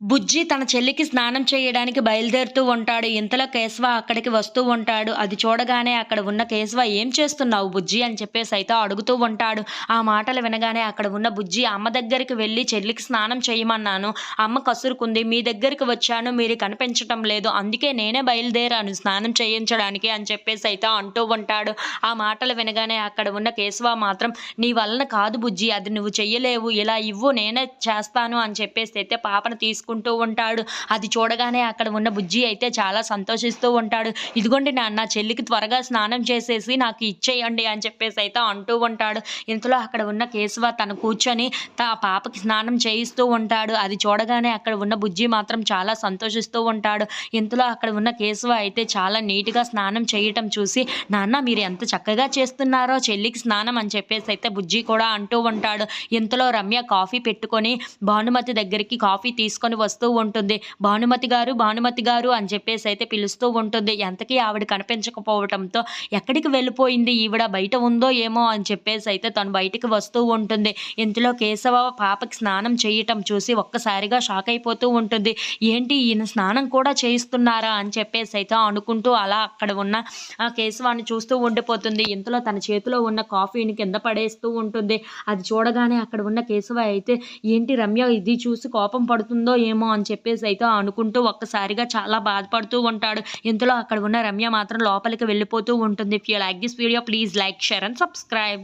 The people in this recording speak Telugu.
బుజ్జి తన చెల్లికి స్నానం చేయడానికి బయలుదేరుతూ ఉంటాడు. ఇంతలో కేశవ అక్కడికి వస్తూ ఉంటాడు. అది చూడగానే అక్కడ ఉన్న కేశవ ఏం చేస్తున్నావు బుజ్జి? అని చెప్పేసి అయితే అడుగుతూ ఉంటాడు. ఆ మాటలు వినగానే అక్కడ ఉన్న బుజ్జి అమ్మ దగ్గరికి వెళ్ళి చెల్లికి స్నానం చేయమన్నాను. అమ్మ కసురుకుంది. మీ దగ్గరికి వచ్చాను. మీరు కనిపించటం లేదు. అందుకే నేనే బయలుదేరాను స్నానం చేయించడానికి అని చెప్పేసి అయితే అంటూ ఉంటాడు. ఆ మాటలు వినగానే అక్కడ ఉన్న కేశవ మాత్రం నీ వలన కాదు బుజ్జి. అది నువ్వు చెయ్యలేవు. ఇలా ఇవ్వు. నేనే చేస్తాను అని చెప్పేసి అయితే పాపను చేసుకుంటూ ఉంటాడు. అది చూడగానే అక్కడ ఉన్న బుజ్జి అయితే చాలా సంతోషిస్తూ ఉంటాడు. ఇదిగోండి నాన్న చెల్లికి త్వరగా స్నానం చేసేసి నాకు ఇచ్చేయండి అని చెప్పేసి అయితే అంటూ ఉంటాడు. ఇంతలో అక్కడ ఉన్న కేశవ తను కూర్చొని తా పాపకి స్నానం చేయిస్తూ ఉంటాడు. అది చూడగానే అక్కడ ఉన్న బుజ్జి మాత్రం చాలా సంతోషిస్తూ ఉంటాడు. ఇంతలో అక్కడ ఉన్న కేశవ అయితే చాలా నీట్గా స్నానం చేయటం చూసి నాన్న మీరు ఎంత చక్కగా చేస్తున్నారో చెల్లికి స్నానం అని చెప్పేసి అయితే బుజ్జి కూడా అంటూ ఉంటాడు. ఇంతలో రమ్య కాఫీ పెట్టుకొని భానుమతి దగ్గరికి కాఫీ తీసుకొని వస్తూ ఉంటుంది. భానుమతి గారు భానుమతి గారు అని చెప్పేసి అయితే పిలుస్తూ ఉంటుంది. ఎంతకీ ఆవిడ కనిపించకపోవటంతో ఎక్కడికి వెళ్ళిపోయింది? ఈవిడ బయట ఉందో ఏమో అని చెప్పేసి అయితే తను బయటికి వస్తూ ఉంటుంది. ఇంతలో కేశవ పాపకి స్నానం చేయటం చూసి ఒక్కసారిగా షాక్ అయిపోతూ ఉంటుంది. ఏంటి ఈయన స్నానం కూడా చేయిస్తున్నారా అని చెప్పేసి అయితే అనుకుంటూ అలా అక్కడ ఉన్న ఆ కేశవాన్ని చూస్తూ ఉండిపోతుంది. ఇంతలో తన చేతిలో ఉన్న కాఫీని కింద పడేస్తూ ఉంటుంది. అది చూడగానే అక్కడ ఉన్న కేశవ అయితే ఏంటి రమ్య ఇది చూసి కోపం పడుతుందో ఏమో అని చెప్పేసి అయితే అనుకుంటూ ఒక్కసారిగా చాలా బాధపడుతూ ఉంటాడు. ఇంతలో అక్కడ ఉన్న రమ్య మాత్రం లోపలికి వెళ్ళిపోతూ ఉంటుంది. If you like this video please like share and subscribe